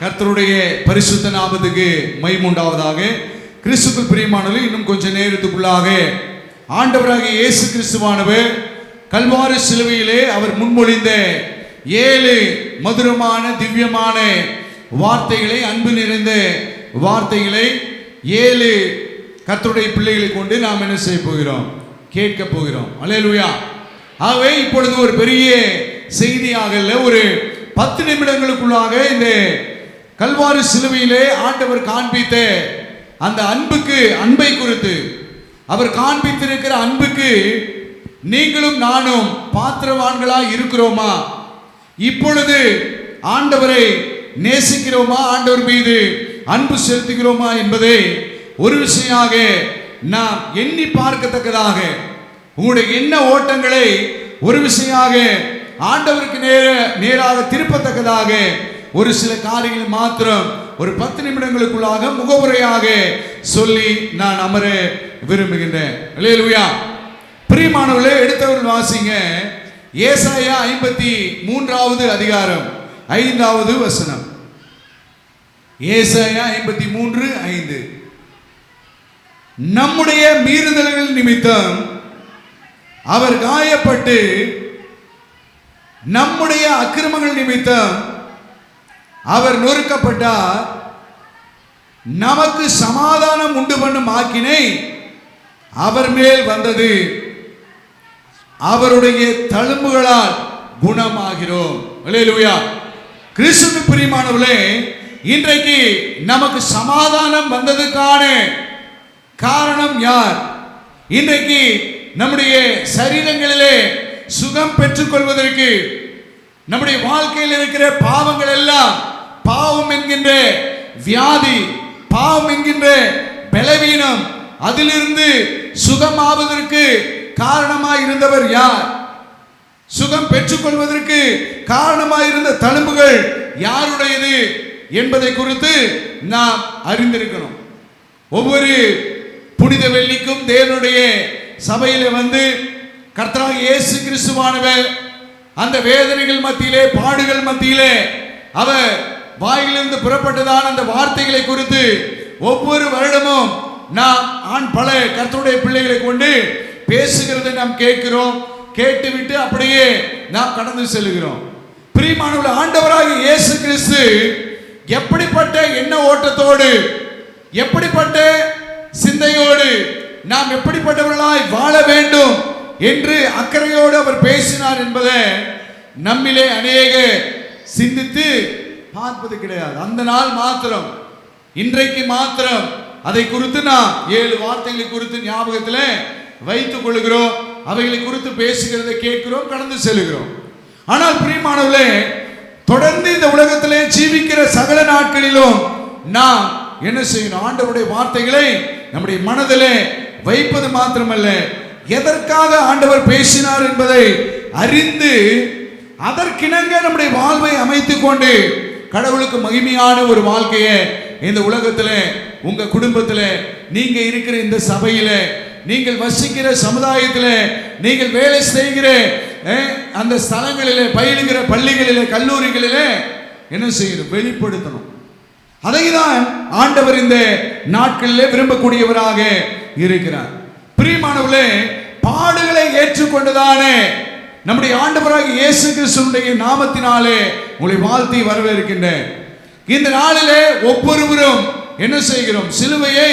கர்த்தருடைய பரிசுத்த நாமத்துக்கு மைமுண்டாவதாக. கிறிஸ்துக்குள் பிரியமானவர்கள் இன்னும் கொஞ்ச நேரத்துக்குள்ளாக ஆண்டவராக இயேசு கிறிஸ்துவானவர் கல்வாறு சிலுவையிலே அவர் முன்மொழிந்த ஏழு மதுரமான திவ்யமான வார்த்தைகளை அன்பு நிறைந்த வார்த்தைகளை ஏழு கர்த்தருடைய பிள்ளைகளை கொண்டு நாம் என்ன செய்ய போகிறோம்? கேட்க போகிறோம். அலையலுயா ஆகவே இப்பொழுது ஒரு பெரிய செய்தியாக இல்லை ஒரு பத்து நிமிடங்களுக்குள்ளாக இந்த கல்வாரி சிலுவையிலே ஆண்டவர் காண்பித்த அந்த அன்புக்கு அன்பை குறித்து அவர் காண்பித்திருக்கிற அன்புக்கு நீங்களும் நானும் பாத்திரவான்களாக இருக்கிறோமா? இப்பொழுது ஆண்டவரை நேசிக்கிறோமா? ஆண்டவர் மீது அன்பு செலுத்துகிறோமா என்பதை ஒரு விஷயமாக நாம் எண்ணி பார்க்கத்தக்கதாக உங்களுடைய எண்ண ஓட்டங்களை ஒரு விஷயமாக ஆண்டவருக்கு நேர நேராக திருப்பத்தக்கதாக ஒரு சில காரியங்கள் மாத்திரம் ஒரு பத்து நிமிடங்களுக்குள்ளாக முகவுரையாக சொல்லி நான் அமர விரும்புகின்றேன். பிரியமானவர்களே எடுத்தவர்கள் வாசிங்க. ஏசாயா ஐம்பத்தி மூன்றாவது அதிகாரம் ஐந்தாவது வசனம். ஏசாயா ஐம்பத்தி மூன்று ஐந்து. நம்முடைய மீறுதல்கள் நிமித்தம் அவர் காயப்பட்டு நம்முடைய அக்கிரமங்கள் நிமித்தம் அவர் நொறுக்கப்பட்டார் நமக்கு சமாதானம் உண்டு பண்ணும் ஆக்கினை அவர் மேல் வந்தது. அவருடைய தழும்புகளால் குணமாகிறோம். அல்லேலூயா கிறிஸ்துவின் பிரியமானவர்களே இன்றைக்கு நமக்கு சமாதானம் வந்ததுக்கான காரணம் யார்? இன்றைக்கு நம்முடைய சரீரங்களிலே சுகம் பெற்றுக்கொள்வதற்கு நம்முடைய வாழ்க்கையில் இருக்கிற பாவங்கள் எல்லாம் பாவம் என்கின்ற வியாதி பாவம் என்கின்ற பலவீனம் அதிலிருந்து சுகமாவதற்கு காரணமாக இருந்தவர் யார்? சுகம் பெற்றுக்கொள்வதற்கு காரணமாக இருந்த தழும்புகள் யாருடையது என்பதை குறித்து நாம் அறிந்திருக்கணும் ஒவ்வொரு புனித வெள்ளிக்கும் தேவனுடைய சபையில் வந்து கர்த்தராக இயேசு கிறிஸ்துவானவர் அந்த வேதனைகள் மத்தியிலே பாடுகள் மத்தியிலே அவர் வாயிலிருந்து புறப்பட்டதான அந்த வார்த்தைகளை குறித்து ஒவ்வொரு வருடமும் நாம் ஆண் பல கர்த்தருடைய பிள்ளைகளை கொண்டு பேசுகிறதை நாம் கேட்கிறோம். கேட்டுவிட்டு அப்படியே நாம் கடந்து செல்கிறோம் பிரியமானவர்கள் ஆண்டவராக இயேசு கிறிஸ்து எப்படிப்பட்ட எண்ண ஓட்டத்தோடு எப்படிப்பட்ட சிந்தையோடு நாம் எப்படிப்பட்டவர்களாய் வாழ வேண்டும் என்று அக்கறையோடு அவர் பேசினார் என்பதை நம்மிலே அநேக சிந்தித்து பார்ப்பது கிடையாது. அந்த நாள் மாத்திரம் இன்றைக்கு மாத்திரம் அதை குறித்து நாம் ஏழு வார்த்தைகளை குறித்து ஞாபகத்தில் வைத்துக் கொள்கிறோம். அவைகளை குறித்து பேசுகிறதை கேட்கிறோம் கடந்து செல்கிறோம். ஆனால் பிரியமானவர்களே தொடர்ந்து இந்த உலகத்திலே ஜீவிக்கிற சகல நாட்களிலும் நாம் என்ன செய்யணும்? ஆண்டவருடைய வார்த்தைகளை நம்முடைய மனதிலே வைப்பது மாத்திரமல்ல. எதற்காக ஆண்டவர் பேசினார் என்பதை அறிந்து அதற்கிணங்க நம்முடைய வாழ்வை அமைத்துக் கொண்டு கடவுளுக்கு மகிமையான ஒரு வாழ்க்கையை இந்த உலகத்தில் உங்க குடும்பத்தில் நீங்க இருக்கிற இந்த சபையில நீங்கள் வசிக்கிற சமுதாயத்தில் நீங்கள் வேலை செய்கிற அந்த ஸ்தலங்களிலே பயிலுகிற பள்ளிகளிலே கல்லூரிகளிலே என்ன செய்யணும்? வெளிப்படுத்தணும். அதை தான் ஆண்டவர் இந்த நாட்களிலே விரும்பக்கூடியவராக இருக்கிறார். பிரியமானவர்களே பாடுகளை ஏற்றுக்கொண்டுதானே. நம்முடைய ஆண்டவராக இயேசு கிறிஸ்துடைய நாமத்தினாலே உங்களை வாழ்த்தி வரவேற்கின்றேன். இந்த நாளிலே ஒவ்வொருவரும் என்ன செய்கிறோம்? சிலுவையை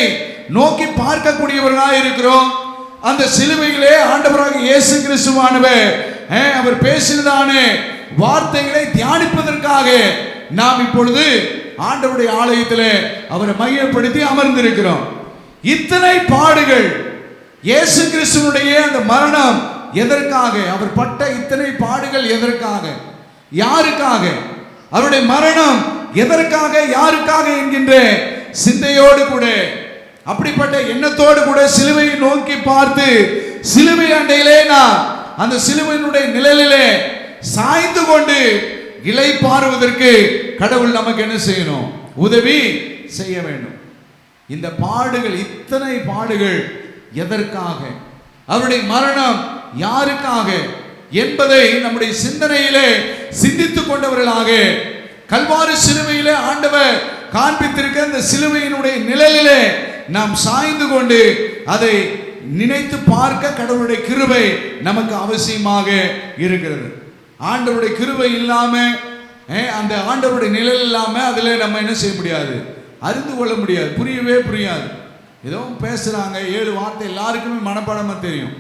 நோக்கி பார்க்கக்கூடியவர்களாக இருக்கிறோம். அந்த சிலுவையிலே ஆண்டவராக இயேசு கிறிஸ்துவானவர் அவர் பேசினதானே வார்த்தைகளை தியானிப்பதற்காக நாம் இப்பொழுது ஆண்டவருடைய ஆலயத்தில் அவரை மையப்படுத்தி அமர்ந்திருக்கிறோம். இத்தனை பாடுகள் இயேசு கிறிஸ்துவனுடைய அந்த மரணம் எதற்காக? அவர் பட்ட இத்தனை பாடுகள் எதற்காக? யாருக்காக? அவருடைய மரணம் எதற்காக? யாருக்காக என்கின்ற சிந்தையோடு கூட அப்படிப்பட்ட எண்ணத்தோடு கூட சிலுவையை நோக்கி பார்த்து சிலுவை அண்டையிலே நான் அந்த சிலுவையினுடைய நிழலிலே சாய்ந்து கொண்டு இலை பாருவதற்கு கடவுள் நமக்கு என்ன செய்யணும்? உதவி செய்ய வேண்டும். இந்த பாடுகள் இத்தனை பாடுகள் எதற்காக? அவருடைய மரணம் யாருக்காக? என்பதை நம்முடைய சிந்தனையிலே சிந்தித்துக் கொண்டவர்களாக கல்வாறு சிலுவையிலே ஆண்டவர் காண்பித்திருக்க அந்த சிலுவையினுடைய நிழலிலே நாம் சாய்ந்து கொண்டு அதை நினைத்து பார்க்க கடவுளுடைய கிருபை நமக்கு அவசியமாக இருக்கிறது. ஆண்டவருடைய கிருபை இல்லாம அந்த ஆண்டவருடைய நிழல் இல்லாம அதில் நம்ம என்ன செய்ய முடியாது? அறிந்து கொள்ள முடியாது. புரியவே புரியாது. ஏதோ பேசுகிறாங்க ஏழு வார்த்தை எல்லாருக்குமே மனப்பாடமாக தெரியும்.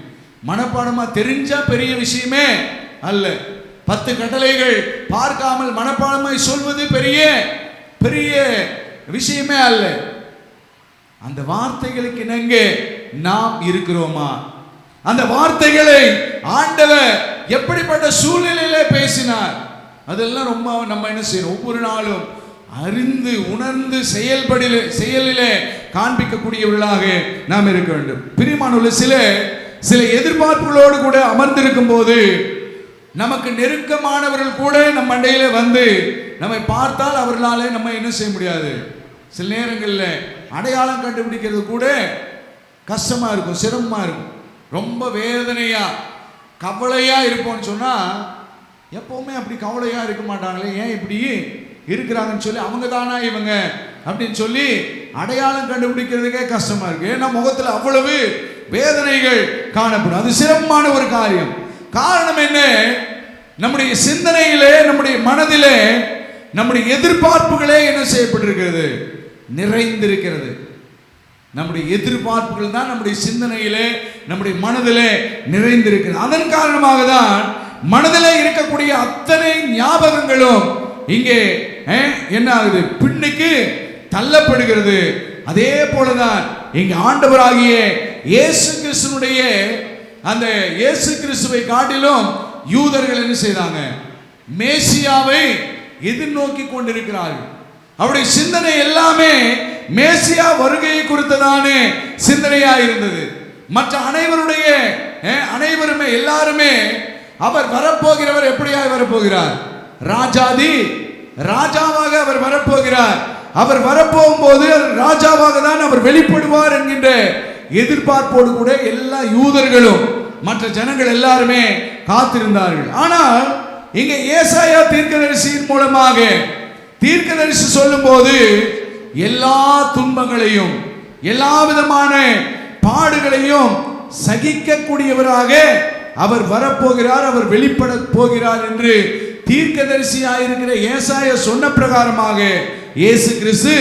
மனப்பாடமாக தெரிஞ்சால் பெரிய விஷயமே அல்ல. பத்து கட்டளைகள் பார்க்காமல் மனப்பாடமாய் சொல்வது பெரிய பெரிய விஷயமே அல்ல. அந்த வார்த்தைகளுக்கு இணங்க நாம் இருக்கிறோமா? அந்த வார்த்தைகளை ஆண்டவர் எப்படிப்பட்ட சூழ்நிலையில பேசினார்? அதெல்லாம் ரொம்ப நம்ம என்ன செய்யணும்? ஒவ்வொரு நாளும் அறிந்து உணர்ந்து செயல்படில செயலிலே காண்பிக்கக்கூடியவர்களாக நாம் இருக்க வேண்டும். பிரிமானுள்ள சில சில எதிர்பார்ப்புகளோடு கூட அமர்ந்திருக்கும் போது நமக்கு நெருக்கமானவர்கள் கூட நம்ம மண்டையில வந்து நம்மை பார்த்தால் அவர்களாலே நம்ம என்ன செய்ய முடியாது? சில நேரங்களில் அடையாளம் கண்டுபிடிக்கிறது கூட கஷ்டமாக இருக்கும் சிரமமாக இருக்கும். ரொம்ப வேதனையாக கவலையாக இருப்போம்னு சொன்னால் எப்பவுமே அப்படி கவலையாக இருக்க மாட்டாங்களே ஏன் இப்படி இருக்கிறாங்கன்னு சொல்லி அவங்க தானா இவங்க? அப்படின்னு சொல்லி அடையாளம் கண்டுபிடிக்கிறதுக்கே கஷ்டமா இருக்கு. ஏன்னா முகத்தில் அவ்வளவு வேதனைகள் காணப்படும். அது சிரமமான ஒரு காரியம். காரணம் என்ன? நம்முடைய சிந்தனையிலே நம்முடைய மனதிலே நம்முடைய எதிர்பார்ப்புகளே என்ன செய்யப்பட்டிருக்கிறது? நிறைந்திருக்கிறது. நம்முடைய எதிர்பார்ப்புகள் தான் நம்முடைய சிந்தனையிலே நம்முடைய மனதிலே நிறைந்திருக்கிறது. அதன் காரணமாக தான் மனதிலே இருக்கக்கூடிய அத்தனை ஞாபகங்களும் இங்கே என்ன ஆகுது? பின்னுக்கு தள்ளப்படுகிறது. அதே போலதான் இங்க ஆண்டவராகிய இயேசு கிறிஸ்துனுடைய அந்த இயேசு கிறிஸ்துவை காட்டிலும் யூதர்கள் என்ன செய்தாங்க? மேசியாவை எதிர்நோக்கி கொண்டிருக்கிறார்கள். அவருடைய சிந்தனை எல்லாமே மேசியா வருகையை குறித்ததான சிந்தனையா இருந்தது. மற்ற அனைவருடைய அனைவருமே எல்லாருமே அவர் வரப்போகிறவர் எப்படியாய் வரப்போகிறார்? ராஜாதி ராஜாவாக அவர் வரப்போகிறார். அவர் வரப்போகும் போது ராஜாவாக தான் அவர் வெளிப்படுவார் என்கின்ற எதிர்பார்ப்போடு கூட எல்லா யூதர்களும் மற்ற ஜனங்கள் எல்லாருமே காத்திருந்தார்கள். ஆனால் இங்க ஏசாயா தீர்க்கதரிசியின் மூலமாக தீர்க்கதரிசி சொல்லும்போது எல்லா துன்பங்களையும் எல்லா விதமான பாடுகளையும் சகிக்கக்கூடியவராக அவர் வரப்போகிறார் அவர் வெளிப்பட போகிறார் என்று தீர்க்கதரிசியாயிருக்கிற ஏசாய சொன்ன பிரகாரமாக இயேசு கிறிஸ்து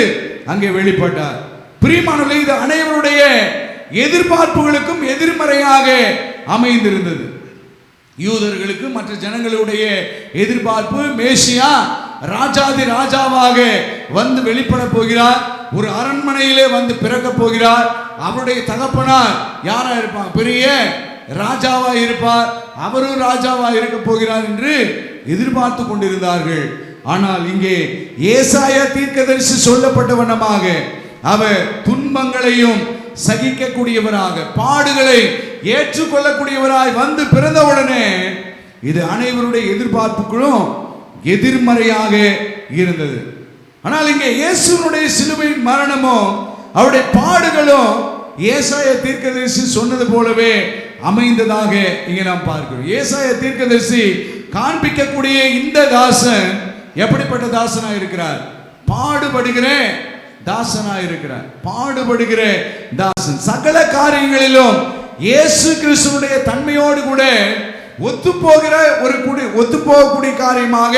அங்கே வெளிப்பட்டார். பிரியமானவர்களே இது அனைவருடைய எதிர்பார்ப்புகளுக்கும் எதிர்மறையாக அமைந்திருந்தது. யூதர்களுக்கு மற்ற ஜனங்களுடைய எதிர்பார்ப்பு மேசியா ராஜாதி ராஜாவாக வந்து வெளிப்பட போகிறார். ஒரு அரண்மனையிலே வந்து பிறக்க போகிறார். அவருடைய தகப்பனார் யாரா இருப்பார்? பெரிய ராஜாவா இருப்பார். அவரும் ராஜாவா இருக்க போகிறார் என்று எதிர்பார்த்து கொண்டிருந்தார்கள். ஆனால் இங்கே ஏசாய தீர்க்கதரிசி சொல்லப்பட்ட வண்ணமாக அவர் துன்பங்களையும் சகிக்கக்கூடியவராக பாடுகளை ஏற்றுக்கொள்ளக்கூடியவராய் வந்து பிறந்தவுடனே இது அனைவருடைய எதிர்பார்ப்புகளும் எதிர்மறையாக இருந்தது. ஆனால் இங்கே இயேசுனுடைய சிலுவையின் மரணமும் அவருடைய பாடுகளும் ஏசாய தீர்க்கதரிசி சொன்னது போலவே அமைந்ததாக இங்கே நாம் பார்க்கிறோம். ஏசாய தீர்க்கதரிசி காண்பிக்கக்கூடிய இந்த தாசன் எப்படிப்பட்ட தாசனா இருக்கிறார் பாடுபடுகிறேன். தாசனா இருக்கிறார் பாடுபடுகிற தாசன். சகல காரியங்களிலும் இயேசு கிறிஸ்துவனுடைய தன்மையோடு கூட ஒத்து போகிற ஒரு குடி ஒத்து போகக்கூடிய காரியமாக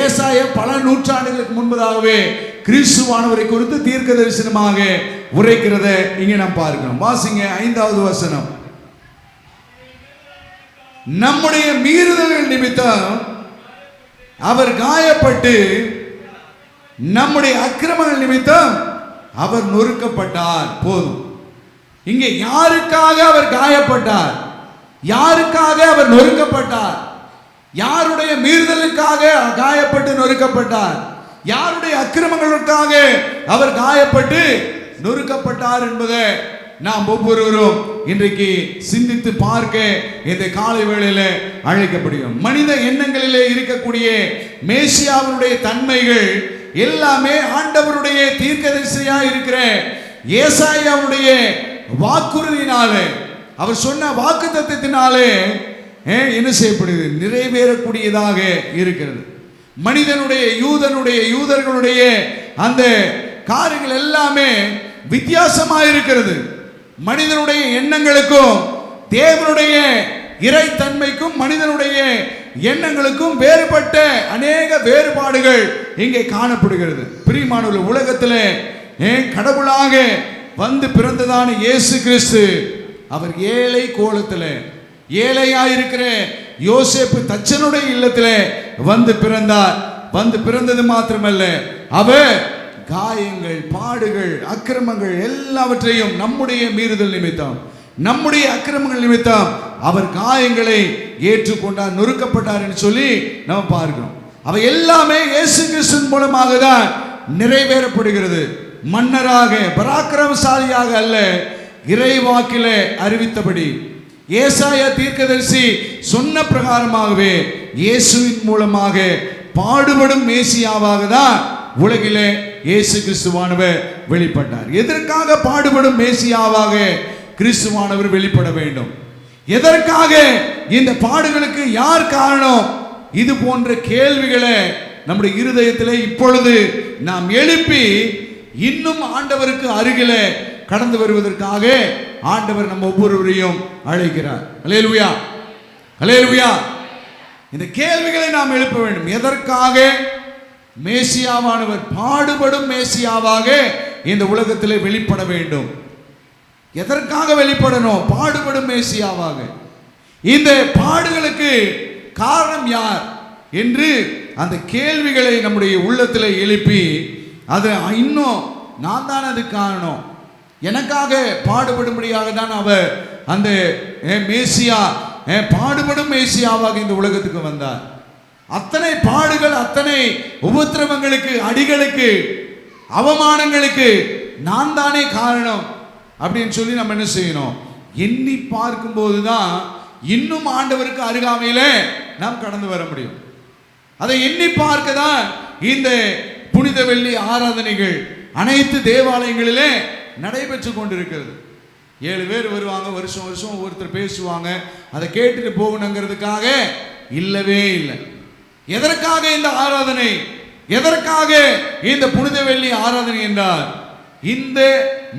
ஏசாய பல நூற்றாண்டுகளுக்கு முன்பதாகவே கிறிஸ்துவானவரை குறித்து தீர்க்க தரிசனமாக உரைக்கிறத இங்கே நாம் பார்க்கிறோம். வாசிங்க ஐந்தாவது வசனம். நம்முடைய மீறுதல்கள் நிமித்தம் அவர் காயப்பட்டு நம்முடைய அக்கிரமங்கள் நிமித்தம் அவர் நொறுக்கப்பட்டார். போதும். இங்கே யாருக்காக அவர் காயப்பட்டார்? யாருக்காக அவர் நொறுக்கப்பட்டார்? யாருடைய மீறுதலுக்காக காயப்பட்டு நொறுக்கப்பட்டார்? யாருடைய அக்கிரமங்களுக்காக அவர் காயப்பட்டு நொறுக்கப்பட்டார் என்பதை நாம் ஒவ்வொருவரும் இன்றைக்கு சிந்தித்து பார்க்க இந்த காலை வேளையில அழைக்கப்படுகிறோம். மனித எண்ணங்களிலே இருக்கக்கூடிய மேசியாவினுடைய தன்மைகள் எல்லாமே ஆண்டவருடைய தீர்க்கதரிசியா இருக்கிற ஏசாயாவுடைய வாக்குறுதியினாலே அவர் சொன்ன வாக்கு தத்துவத்தினாலே என்ன செய்யப்படுது நிறைவேறக்கூடியதாக இருக்கிறது. மனிதனுடைய யூதனுடைய யூதர்களுடைய அந்த காரியங்கள் எல்லாமே வித்தியாசமாக இருக்கிறது மனிதனுடைய எண்ணங்களுக்கும் தேவனுடைய இறைத்தன்மைக்கும் மனிதனுடைய எண்ணங்களுக்கும் வேறுபட்ட அநேக வேறுபாடுகள் இங்கே காணப்படுகிறது. பிரியமானவர் உலகத்தில் ஏன் கடவுளாக வந்து பிறந்ததான இயேசு கிறிஸ்து அவர் ஏழை கோலத்தில் ஏழையாயிருக்கிற யோசேப்பு தச்சனுடைய இல்லத்தில் வந்து பிறந்தார். வந்து பிறந்தது மாத்திரமல்ல அவர் காயங்கள் பாடுகள் அக்கிரமங்கள் எல்லாவற்றையும் நம்முடைய மீறுதல் நிமித்தம் நம்முடைய அக்கிரமங்கள் நிமித்தம் அவர் காயங்களை ஏற்றுக்கொண்டார் நொறுக்கப்பட்டார் என்று சொல்லி நம்ம பார்க்கிறோம். அவை எல்லாமே இயேசு கிறிஸ்தன் மூலமாக தான் நிறைவேறப்படுகிறது. மன்னராக பராக்கிரமசாலியாக அல்ல இறைவாக்கிலே அறிவித்தபடி. ஏசாய தீர்க்கதரிசி சொன்ன பிரகாரமாகவே இயேசுவின் மூலமாக பாடுபடும் மேசியாவாக தான் உலகிலே இயேசு கிறிஸ்துவானவர் வெளிப்பட்டார். எதற்காக பாடுபடும் மேசியாவாக கிறிஸ்துவானவர் வெளிப்பட வேண்டும்? எதற்காக இந்த பாடுகளுக்கு யார் காரணம்? இது போன்ற கேள்விகளை நம்முடைய இருதயத்தில் இப்பொழுது நாம் எழுப்பி இன்னும் ஆண்டவருக்கு அருகில கடந்து வருவதற்காக ஆண்டவர் நம்ம ஒவ்வொருவரையும் அழைக்கிறார். அலேலுயா அலேலுயா இந்த கேள்விகளை நாம் எழுப்ப வேண்டும். எதற்காக? மேசியாவானவர் பாடுபடும் மேசியாவாக இந்த உலகத்திலே வெளிப்பட வேண்டும். எதற்காக வெளிப்படணும்? பாடுபடும் மேசியாவாக. இந்த பாடுகளுக்கு காரணம் யார் என்று அந்த கேள்விகளை நம்முடைய உள்ளத்தில் எழுப்பி அதை இன்னும் நான் தான் அது காரணம். எனக்காக பாடுபடும்படியாக தான் அவர் அந்த மேசியா பாடுபடும் மேசியாவாக இந்த உலகத்துக்கு வந்தார். அத்தனை பாடுகள் அத்தனை உபத்திரவங்களுக்கு அடிகளுக்கு அவமானங்களுக்கு நான் தானே காரணம் அப்படின்னு சொல்லி நம்ம என்ன செய்யணும்? எண்ணி பார்க்கும்போது தான் இன்னும் ஆண்டவருக்கு அருகாமையில நாம் கடந்து வர முடியும். அதை எண்ணி பார்க்க தான் இந்த புனித வெள்ளி ஆராதனைகள் அனைத்து தேவாலயங்களிலே நடைபெற்று கொண்டிருக்கிறது. ஏழு பேர் வருவாங்க வருஷம் வருஷம் ஒருத்தர் பேசுவாங்க. அதை கேட்டுட்டு போகணுங்கிறதுக்காக இல்லவே இல்லை. எதற்காக இந்த ஆராதனை? எதற்காக இந்த புனித வெள்ளி ஆராதனை என்றார் இந்த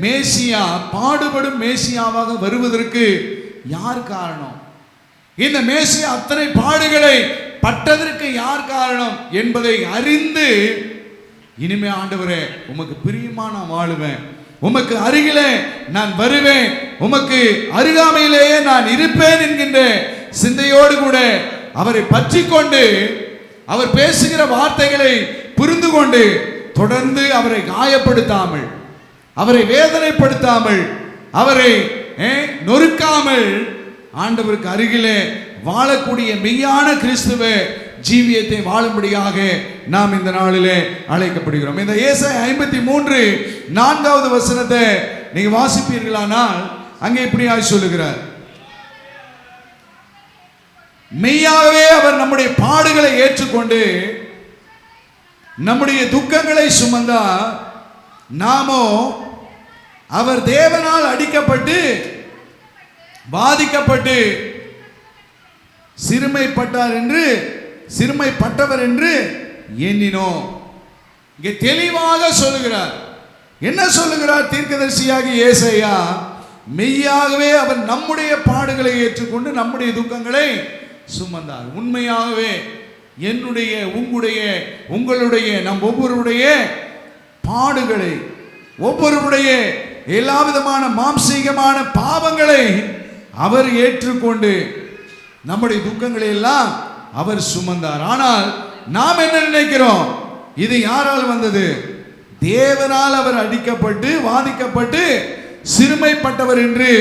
மேசியா பாடுபடும் மேசியாவாக வருவதற்கு யார் காரணம்? இந்த மேசியா அத்தனை பாடுகளை பட்டதற்கு யார் காரணம் என்பதை அறிந்து இனிமே ஆண்டவரே உமக்கு பிரியமா நான் வாழுவேன். உமக்கு அருகிலே நான் வருவேன். உமக்கு அருகாமையிலேயே நான் இருப்பேன் என்கின்ற சிந்தையோடு கூட அவரை பற்றி கொண்டு அவர் பேசுகிற வார்த்தைகளை புரிந்து கொண்டு தொடர்ந்து அவரை காயப்படுத்தாமல் அவரை வேதனைப்படுத்தாமல் அவரை நொறுக்காமல் ஆண்டவருக்கு அருகிலே வாழக்கூடிய மெய்யான கிறிஸ்துவ ஜீவியத்தை வாழும்படியாக நாம் இந்த நாளிலே அழைக்கப்படுகிறோம். இந்த ஏசை ஐம்பத்தி மூன்று நான்காவது வசனத்தை நீங்க வாசிப்பீர்களானால் அங்கே இப்படியாக சொல்லுகிறார். மெய்யாகவே அவர் நம்முடைய பாடுகளை ஏற்றுக்கொண்டு நம்முடைய துக்கங்களை சுமந்தா நாமோ அவர் தேவனால் அடிக்கப்பட்டு பாதிக்கப்பட்டு சிறுமைப்பட்டார் என்று சிறுமைப்பட்டவர் என்று எண்ணினோம். இங்கே தெளிவாக சொல்லுகிறார். என்ன சொல்லுகிறார் தீர்க்கதரிசியாக ஏசையா? மெய்யாகவே அவர் நம்முடைய பாடுகளை ஏற்றுக்கொண்டு நம்முடைய துக்கங்களை சுமந்தார். உண்மையாகவே என்னுடைய உங்களுடைய உங்களுடைய நம் ஒவ்வொருடைய பாடுகளை ஒவ்வொருடைய எல்லா விதமான மாம்சீகமான பாவங்களை அவர் ஏற்றுக்கொண்டு நம்முடைய துக்கங்களை எல்லாம் அவர் சுமந்தார். ஆனால் நாம் என்ன நினைக்கிறோம்? இது யாரால் வந்தது? தேவனால் அவர் அடிக்கப்பட்டு வாதிக்கப்பட்டு சிறுமைப்பட்டவர் என்று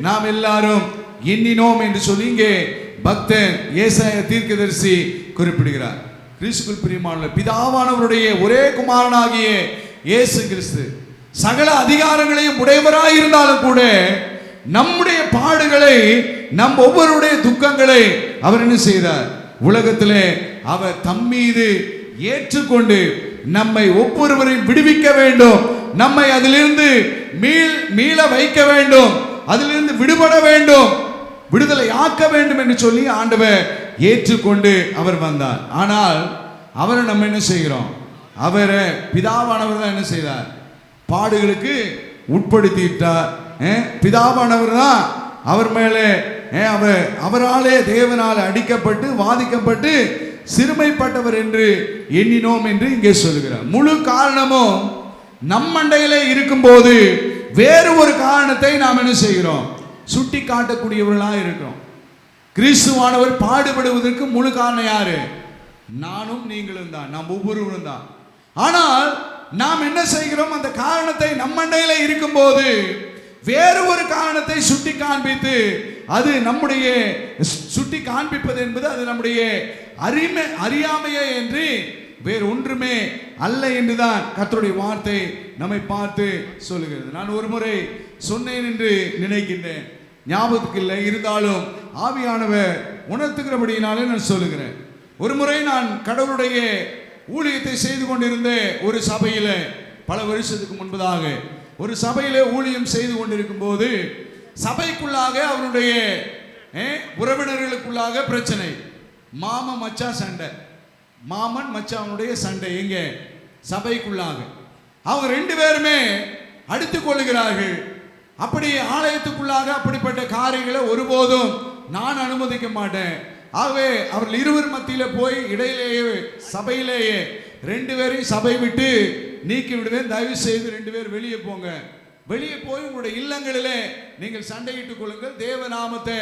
நாம் எல்லாரும் எண்ணினோம் என்று சொல்லி இங்கே பக்தன் ஏசாய தீர்க்கதரிசி குறிப்பிடுகிறார். கிறிஸ்துக்குள் பிரியமான பிதாவானவருடைய ஒரே குமாரனாகிய இயேசு கிறிஸ்து சகல அதிகாரங்களையும் உடையவராய் இருந்தாலும் கூட நம்முடைய பாடுகளை நம் ஒவ்வொருடைய துக்கங்களை அவர் என்ன செய்தார்? உலகத்திலே அவர் தம்மீது ஏற்றுக்கொண்டு நம்மை ஒவ்வொருவரையும் விடுவிக்க வேண்டும். நம்மை அதிலிருந்து மீள் மீள வைக்க வேண்டும். அதிலிருந்து விடுபட வேண்டும். விடுதலை ஆக்க வேண்டும் என்று சொல்லி ஆண்டவர் ஏற்றுக்கொண்டு அவர் வந்தார். ஆனால் அவரை நம்ம என்ன செய்கிறோம்? அவரை பிதாவானவர் தான் என்ன செய்தார்? பாடுகளுக்கு உட்படுத்திட்டார். பிதாவானவர் தான் அவர் மேலே அவர் அவராலே தேவனால் அடிக்கப்பட்டு வாதிக்கப்பட்டு சிறுமைப்பட்டவர் என்று எண்ணினோம் என்று இங்கே சொல்லுகிறார். முழு காரணமும் நம் மண்டையிலே இருக்கும்போது வேறு ஒரு காரணத்தை நாம் என்ன செய்கிறோம்? சுட்டி காட்டக்கூடியவர்களாக இருக்கிறோம். கிறிஸ்துவானவர் பாடுபடுவதற்கு முழு காரணம் யாரு? நானும் நீங்களும் தான். நாம் ஒவ்வொருவரும் தான். ஆனால் நாம் என்ன செய்கிறோம்? அந்த காரணத்தை நம்மண்டையில் இருக்கும்போது வேறு ஒரு காரணத்தை சுட்டி காண்பித்து அது நம்முடைய சுட்டி காண்பிப்பது என்பது அது நம்முடைய அறிமை அறியாமையே என்று வேறு ஒன்றுமே அல்ல என்றுதான் கத்தருடைய வார்த்தை நம்மை பார்த்து சொல்லுகிறது. நான் ஒரு முறை சொன்னேன் என்று நினைக்கின்றேன். ஞாபகத்துக்கு இல்லை இருந்தாலும் ஆவியானவர் உணர்த்துகிறபடியினாலே நான் சொல்லுகிறேன். ஒரு முறை நான் கடவுளுடைய ஊழியத்தை செய்து கொண்டிருந்த ஒரு சபையில் பல வருஷத்துக்கு முன்பதாக ஒரு சபையில் ஊழியம் செய்து கொண்டிருக்கும் போது சபைக்குள்ளாக அவருடைய உறவினர்களுக்குள்ளாக பிரச்சனை. மாம மச்சா சண்டை. மாமன் மச்சானுடைய சண்டை எங்க? சபைக்குள்ளாக. அவங்க ரெண்டு பேருமே அடித்துக் கொள்ளுகிறார்கள். அப்படி ஆலயத்துக்குள்ளாக அப்படிப்பட்ட காரியங்களை ஒருபோதும் நான் அனுமதிக்க மாட்டேன். ஆகவே அவர்கள் இருவர் மத்தியில போய் இடையிலேயே சபையிலேயே ரெண்டு பேரையும் சபை விட்டு நீக்கி விடுவேன். தயவு செய்து ரெண்டு பேர் வெளியே போங்க. வெளியே போய் உங்களுடைய இல்லங்களிலே நீங்கள் சண்டையிட்டுக் கொள்ளுங்கள். தேவநாமத்தை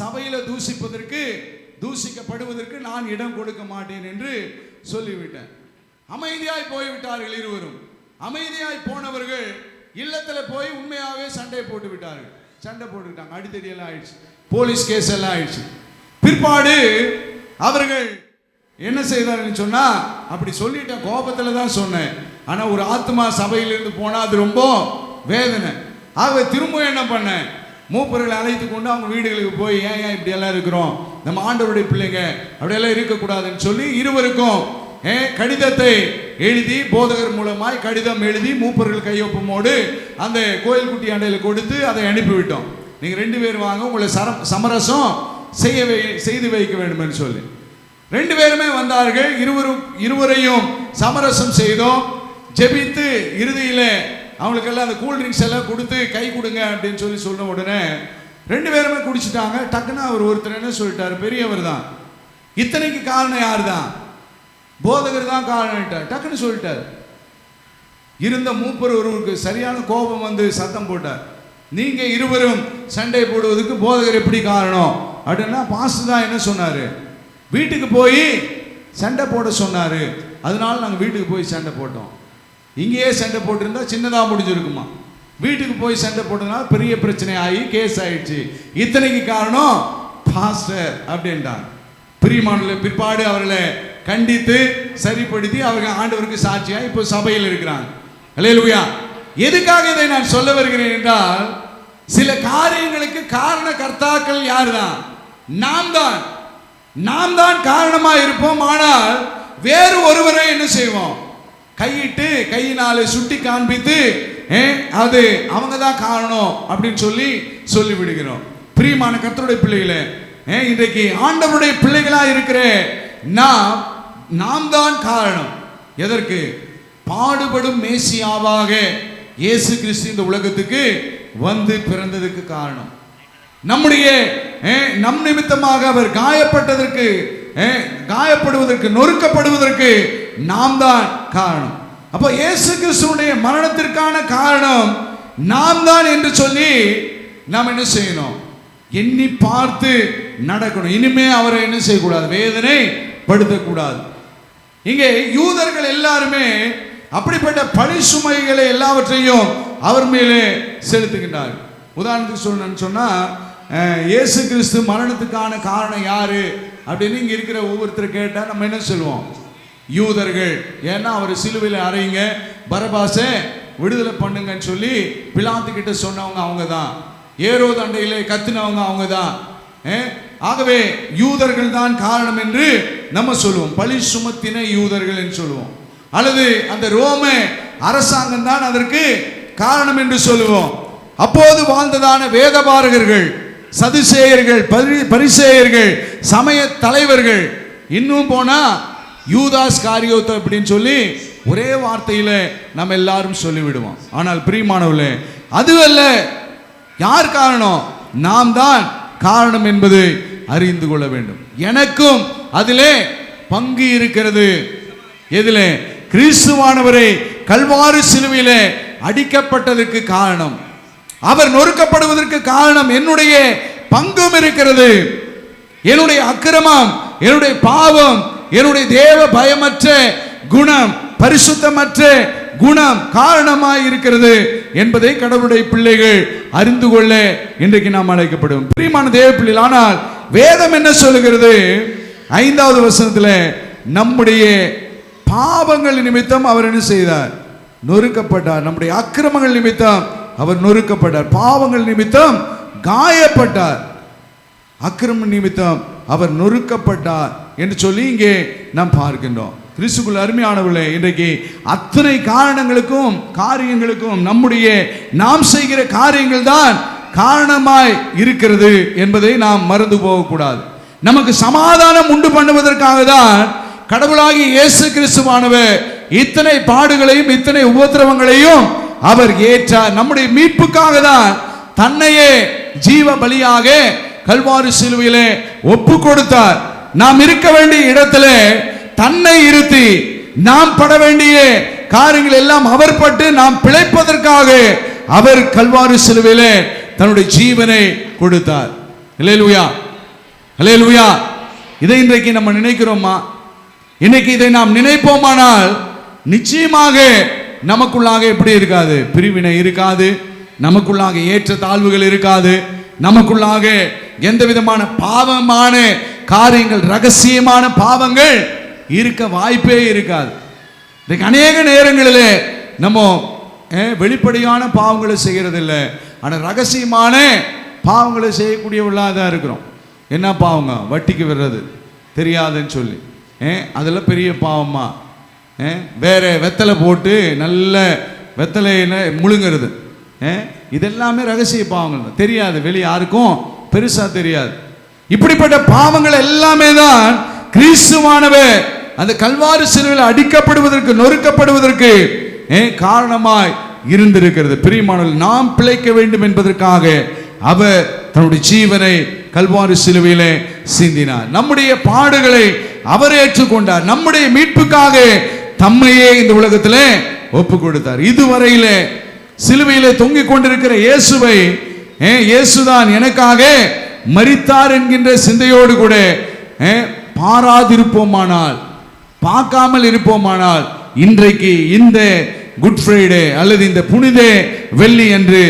சபையில தூசிப்பதற்கு தூசிக்கப்படுவதற்கு நான் இடம் கொடுக்க மாட்டேன் என்று சொல்லிவிட்டேன். அமைதியாய் போய்விட்டார்கள் இருவரும். அமைதியாய் போனவர்கள் இல்லத்தில் போய் உண்மையாகவே சண்டை போட்டு விட்டார்கள். சண்டை போட்டுக்கிட்டாங்க. அடித்தடி எல்லாம் ஆயிடுச்சு. போலீஸ் கேஸ் எல்லாம் ஆயிடுச்சு. பிற்பாடு அவர்கள் என்ன செய்தாருன்னு சொன்னால் அப்படி சொல்லிட்டேன் கோபத்தில் தான் சொன்னேன். ஆனால் ஒரு ஆத்மா சபையிலிருந்து போனால் அது ரொம்ப வேதனை. ஆகவே திரும்ப என்ன பண்ணேன்? மூப்பர்களை அழைத்து கொண்டு அவங்க வீடுகளுக்கு போய் ஏன் ஏன் இப்படியெல்லாம் இருக்கிறோம்? நம்ம ஆண்டவருடைய பிள்ளைங்க அப்படியெல்லாம் இருக்கக்கூடாதுன்னு சொல்லி இருவருக்கும் கடிதத்தை எழுதி போதகர் மூலமாய் கடிதம் எழுதி மூப்பர்கள் கையொப்பமோடு அந்த கோயில்குட்டி அண்டையில் கொடுத்து அதை அனுப்பிவிட்டோம். நீங்கள் ரெண்டு பேர் வாங்க உங்களை சரம் சமரசம் செய்ய செய்து வைக்க வேண்டும் என்று சொல்லி. ரெண்டு பேருமே வந்தார்கள் இருவரும் இருவரையும் சமரசம் செய்தோம். ஜெபித்து இறுதியில் அவங்களுக்கெல்லாம் அந்த கூல்ட்ரிங்க்ஸ் எல்லாம் கொடுத்து கை கொடுங்க அப்படின்னு சொல்லி சொன்ன உடனே ரெண்டு பேருமே குடிச்சிட்டாங்க. டக்குன்னு அவர் ஒருத்தர் என்ன சொல்லிட்டாரு? பெரியவர் தான். இத்தனைக்கு காரணம் யார் தான் போதகர் தான் காரணம் டக்குன்னு சொல்லிட்டார். இருந்த மூப்பர் ஒருவருக்கு சரியான கோபம் வந்து சத்தம் போட்டார். நீங்க இருவரும் சண்டை போடுவதற்கு போதகர் எப்படி காரணம்? அப்படின்னா பாஸ்ட் தான் என்ன சொன்னாரு? வீட்டுக்கு போய் சண்டை போட சொன்னாரு. அதனால நாங்கள் வீட்டுக்கு போய் சண்டை போட்டோம். இங்கேயே சண்டை போட்டிருந்தா சின்னதாக முடிஞ்சிருக்குமா? வீட்டுக்கு போய் சண்டை போட்டதுனால பெரிய பிரச்சனை ஆகி கேஸ் ஆயிடுச்சு. இத்தனைக்கு காரணம் பாஸ்டர் அப்படின்ட்டாங்க பிரியமானல பிற்பாடு அவர்களை கண்டித்து சரிப்படுத்தி அவர்கள் ஆண்டவருக்கு சாட்சியாக இப்போ சபையில் இருக்கிறாங்க. அல்லேலூயா எதுக்காக இதை நான் சொல்ல வருகிறேன் என்றால் சில காரியங்களுக்கு காரண கர்த்தாக்கள் யாருதான்? நாம் தான் நாம் தான் காரணமாக இருப்போம் ஆனால் வேறு ஒருவரை என்ன செய்வோம்? கையிட்டு கையினால சுட்டி காண்பித்து ஏ, அது அவங்க தான் காரணம் அப்படின்னு சொல்லி சொல்லி விடுகிறோம் பிரியமான கர்த்தருடைய பிள்ளைகளை இன்றைக்கு ஆண்டவருடைய பிள்ளைகளாக இருக்கிற நாம் நாம் தான் காரணம். எதற்கு? பாடுபடும் மேசியாவாக இயேசு கிறிஸ்து இந்த உலகத்துக்கு வந்து பிறந்ததுக்கு காரணம். நம்முடைய நம் நிமித்தமாக அவர் காயப்பட்டதற்கு காயப்படுவதற்கு நொறுக்கப்படுவதற்கு நாம் தான் காரணம். அப்போ இயேசு கிறிஸ்துடைய மரணத்திற்கான காரணம் நாம் தான் என்று சொல்லி நாம் என்ன செய்யணும்? எண்ணி பார்த்து நடக்கணும். இனிமே அவரை என்ன செய்யக்கூடாது? வேதனை படுத்தக்கூடாது இங்கே யூதர்கள் எல்லாருமே அப்படிப்பட்ட பழி சுமைகளை எல்லாவற்றையும் அவர் மேலே செலுத்துகின்றார். உதாரணத்துக்கு சொல்லணும்னு சொன்னா இயேசு கிறிஸ்து மரணத்துக்கான காரணம் யாரு? அப்படின்னு இங்க இருக்கிற ஒவ்வொருத்தர் கேட்டா நம்ம என்ன சொல்லுவோம்? யூதர்கள். ஏன்னா அவர் சிலுவையில் அறையுங்க. பரபாசை விடுதலை பண்ணுங்கன்னு சொல்லி பிலாத்து கிட்ட சொன்னவங்க அவங்க தான் ஏரோ தண்டையிலே கத்தினவங்க அவங்க தான் ஆகவே யூதர்கள் தான் காரணம் என்று நம்ம சொல்லுவோம். பழி சுமத்தின யூதர்கள் என்று சொல்லுவோம். அல்லது அந்த ரோம அரசாங்கம் தான் அதற்கு காரணம் என்று சொல்லுவோம். அப்போது வாழ்ந்ததான வேதபாரகர்கள் சதுசேயர்கள் பரி பரிசேயர்கள் சமய தலைவர்கள் இன்னும் போனா யூதாஸ் காரியோத் அப்படின்னு சொல்லி ஒரே வார்த்தையில நம்ம எல்லாரும் சொல்லிவிடுவோம். ஆனால் பிரியமானவர்களே அதுவல்ல யார் காரணம்? நாம் தான் காரணம் என்பது அறிந்து கொள்ள வேண்டும். எனக்கும் அதிலே பங்கு இருக்கிறது. எதிலே கிறிஸ்துவானவரை கல்வாறு சிலுவையிலே அடிக்கப்பட்டதற்கு காரணம். அவர் நொறுக்கப்படுவதற்கு காரணம் என்னுடைய பங்கும் இருக்கிறது. என்னுடைய அக்கிரமம் என்னுடைய பாவம் என்னுடைய தேவ பயமற்ற குணம் பரிசுத்தமற்ற குணம் காரணமாய் இருக்கிறது என்பதை கடவுளுடைய பிள்ளைகள் அறிந்து கொள்ள இன்றைக்கு நாம் அழைக்கப்படும். பிரியமான தேவ பிள்ளைகள் ஆனால் வேதம் என்ன சொல்லுகிறது? ஐந்தாவது வசனத்தில் நம்முடைய பாவங்கள் நிமித்தம் அவர் என்ன செய்தார்? நொறுக்கப்பட்டார். நம்முடைய அக்கிரமங்கள் நிமித்தம் அவர் நொறுக்கப்பட்டார். பாவங்கள் நிமித்தம் காயப்பட்டார். அக்கிரம நிமித்தம் அவர் நொறுக்கப்பட்டார் என்று சொல்லி இங்கே நாம் பார்க்கின்றோம். கிறிஸ்துக்குள் அருமையானவர்களே இன்றைக்கு அத்தனை காரணங்களுக்கும் காரியங்களுக்கும் நம்முடைய நாம் செய்கிற காரியங்கள் தான் காரணமாய் இருக்கிறது என்பதை நாம் மறந்து போகக்கூடாது. நமக்கு சமாதானம் உண்டு பண்ணுவதற்காக தான் கடவுளாகி இயேசு கிறிஸ்துவானவர் இத்தனை பாடுகளையும் இத்தனை உபத்திரவங்களையும் அவர் ஏற்றார். நம்முடைய மீட்புக்காக தான் தன்னையே ஜீவ பலியாக கல்வாரி சிலுவையிலே ஒப்பு கொடுத்தார். நாம் இருக்க வேண்டிய இடத்துல தன்னை இருத்தி நாம் பட வேண்டிய காரியங்கள் எல்லாம் அவர் பட்டு நாம் பிழைப்பதற்காக அவர் கல்வாரி சிலுவையிலே தன்னுடைய ஜீவனை கொடுத்தார். இல்லையா அல்லேலூயா இதை இன்றைக்கு நம்ம நினைக்கிறோமா? இன்னைக்கு இதை நாம் நினைப்போமானால் நிச்சயமாக நமக்குள்ளாக எப்படி இருக்காது? பிரிவினை இருக்காது. நமக்குள்ளாக ஏற்ற தாழ்வுகள் இருக்காது. நமக்குள்ளாக எந்த விதமான பாவமான காரியங்கள் ரகசியமான பாவங்கள் இருக்க வாய்ப்பே இருக்காது. இன்னைக்கு அநேக நேரங்களிலே நம்ம வெளிப்படையான பாவங்களை செய்கிறதில்ல ஆனால் ரகசியமான பாவங்களை செய்யக்கூடியவர்களாக தான் இருக்கிறோம். என்ன பாவங்க? வட்டிக்கு விடுறது. தெரியாதுன்னு சொல்லி. ஏ அதெல்லாம் பெரிய பாவமா? ஏ வேறு வெத்தலை போட்டு நல்ல வெத்தலையில முழுங்கிறது. ஏ இதெல்லாமே ரகசிய பாவங்கள் தான். தெரியாது. வெளியே யாருக்கும் பெருசாக தெரியாது. இப்படிப்பட்ட பாவங்கள் எல்லாமே தான் கிறிஸ்துவானவர் அந்த கல்வாறு சிலுவையில் அடிக்கப்படுவதற்கு நொறுக்கப்படுவதற்கு ஏன் காரணமாய் இருந்திருக்கிறது. பிரியமானவர்கள் நாம் பிழைக்க வேண்டும் என்பதற்காக அவர் தன்னுடைய ஜீவனை கல்வாரி சிலுவையிலே சிந்தினார். நம்முடைய பாடுகளை அவர் ஏற்றுக்கொண்டார். நம்முடைய மீட்புக்காக தம்மையே இந்த உலகத்திலே ஒப்பு கொடுத்தார் இதுவரையிலே சிலுவையிலே தொங்கிக் கொண்டிருக்கிற இயேசுவை இயேசுதான் எனக்காக மறித்தார் என்கின்ற சிந்தையோடு கூட ஏ, பாராதிருப்போமானால் பார்க்காமல் இருப்போமானால் இன்றைக்கு இந்த குட் ஃப்ரைடே அல்லது இந்த புனித வெள்ளி என்று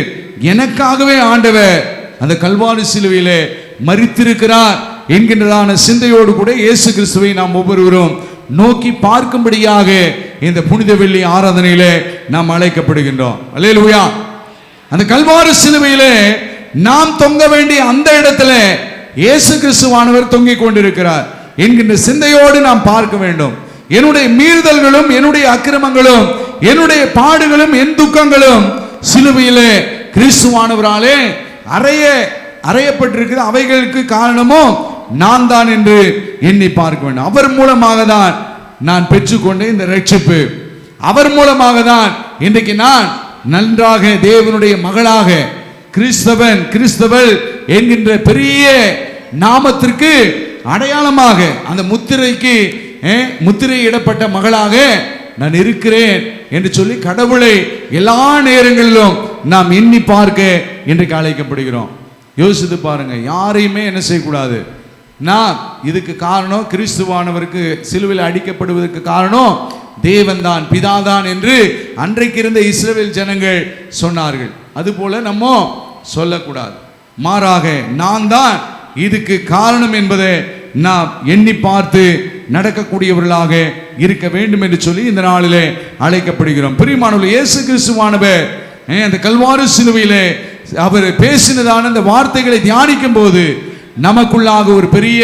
எனக்காகவே ஆண்டவர் அந்த கல்வாரி சிலுவையிலே மறித்திருக்கிறார் என்கின்றதான சிந்தையோடு கூட இயேசு கிறிஸ்துவை நாம் ஒவ்வொருவரும் நோக்கி பார்க்கும்படியாக இந்த புனித வெள்ளி ஆராதனையிலே நாம் அழைக்கப்படுகின்றோம். அல்லேலுயா அந்த கல்வாரி சிலுவையிலே நாம் தொங்க வேண்டிய அந்த இடத்துல இயேசு கிறிஸ்துவானவர் தொங்கிக் கொண்டிருக்கிறார் என்கின்ற சிந்தையோடு நாம் பார்க்க வேண்டும். என்னுடைய மீறுதல்களும் என்னுடைய அக்கிரமங்களும் என்னுடைய பாடுகளும் என் துக்கங்களும் சிலுவையிலே கிறிஸ்துவானவராலே அறைய அறையப்பட்டிருக்கிற அவைகளுக்கு காரணமும் நான் தான் என்று எண்ணி பார்க்க வேண்டும். அவர் மூலமாக தான் நான் பெற்றுக்கொண்ட இந்த ரட்சிப்பு அவர் மூலமாக தான் இன்றைக்கு நான் நன்றாக தேவனுடைய மகளாக கிறிஸ்தவன் கிறிஸ்தவள் என்கின்ற பெரிய நாமத்திற்கு அடையாளமாக அந்த முத்திரைக்கு முத்திரையிடப்பட்ட மகளாக நான் இருக்கிறேன் என்று சொல்லி கடவுளை எல்லா நேரங்களிலும் நாம் எண்ணி பார்க்க இன்றைக்கு அழைக்கப்படுகிறோம். யோசித்து பாருங்க யாரையுமே என்ன செய்யக்கூடாது? நான் இதுக்கு காரணம் கிறிஸ்துவானவருக்கு சிலுவையில் அடிக்கப்படுவதற்கு காரணம் தேவன்தான் பிதாதான் என்று அன்றைக்கு இருந்த இஸ்ரேல் ஜனங்கள் சொன்னார்கள். அதுபோல நம்ம சொல்லக்கூடாது. மாறாக நான் தான் இதுக்கு காரணம் என்பதை நாம் எண்ணி பார்த்து நடக்கக்கூடியவர்களாக இருக்க வேண்டும் என்று சொல்லி இந்த நாளிலே அழைக்கப்படுகிறோம். பிரியமானவர்கள் இயேசு கிறிஸ்துவானவர் அந்த கல்வாறு சிலுவையிலே அவர் பேசினதான அந்த வார்த்தைகளை தியானிக்கும் போது நமக்குள்ளாக ஒரு பெரிய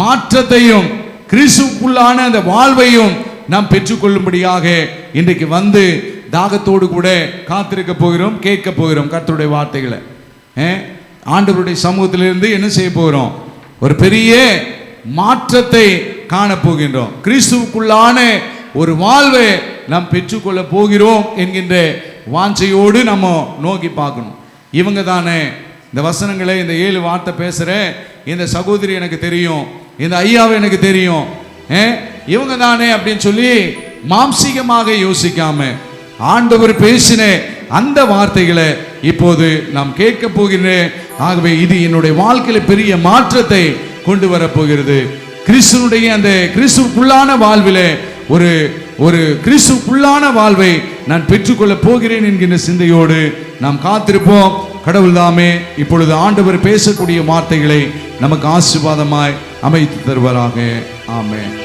மாற்றத்தையும் கிறிஸ்துக்குள்ளான அந்த வாழ்வையும் நாம் பெற்றுக்கொள்ளும்படியாக இன்றைக்கு வந்து தாகத்தோடு கூட காத்திருக்க போகிறோம் கேட்க போகிறோம் கர்த்தருடைய வார்த்தைகளை. ஆண்டவருடைய சமூகத்திலிருந்து என்ன செய்ய போகிறோம்? ஒரு பெரிய மாற்றத்தை காணப்போகின்றோம். கிறிஸ்துவுக்குள்ளான ஒரு வாழ்வை நாம் பெற்றுக்கொள்ள போகிறோம் என்கின்ற வாஞ்சையோடு நம்ம நோக்கி பார்க்கணும். இவங்க தானே. இந்த வசனங்களை இந்த ஏழு வார்த்தை பேசுகிறேன் இந்த சகோதரி எனக்கு தெரியும். இந்த ஐயாவை எனக்கு தெரியும். இவங்க தானே அப்படின்னு சொல்லி மாம்சீகமாக யோசிக்காம ஆண்டவர் பேசின அந்த வார்த்தைகளை இப்போது நாம் கேட்க போகிறேன் ஆகவே இது என்னுடைய வாழ்க்கையில் பெரிய மாற்றத்தை கொண்டு வரப்போகிறது கிறிஸ்துனுடைய அந்த கிறிஸ்துக்குள்ளான வாழ்விலே ஒரு ஒரு கிறிஸ்துக்குள்ளான வாழ்வை நான் பெற்றுக்கொள்ள போகிறேன் என்கின்ற சிந்தையோடு நாம் காத்திருப்போம். கடவுள் தாமே இப்பொழுது ஆண்டவர் பேசக்கூடிய வார்த்தைகளை நமக்கு ஆசீர்வாதமாய் அமைத்து தருவாராக. ஆமென்.